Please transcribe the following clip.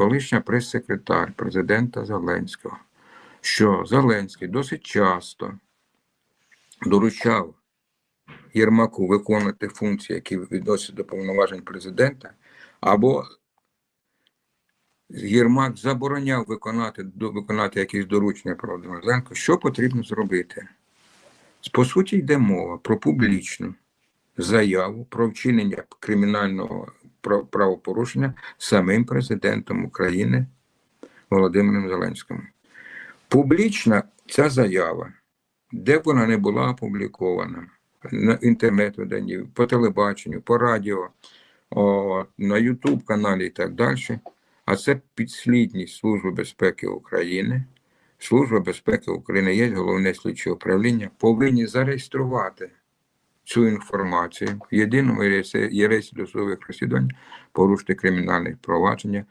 колишня прес-секретар президента Зеленського, що Зеленський досить часто доручав Єрмаку виконувати функції, які відносяться до повноважень президента, або Єрмак забороняв виконати, виконати якісь доручення про Зеленського, що потрібно зробити? По суті, йде мова про публічну заяву про вчинення кримінального правопорушення самим президентом України Володимиром Зеленським. Публічна ця заява, де б вона не була опублікована, на інтернет-виданні, по телебаченню, по радіо, о, на Ютуб каналі і так далі. А це підслідність Служби безпеки України. Служба безпеки України є головне слідче управління, повинні зареєструвати цю інформацію. В єдиному реєстрі реєстрі досудових розслідувань, порушити кримінальне провадження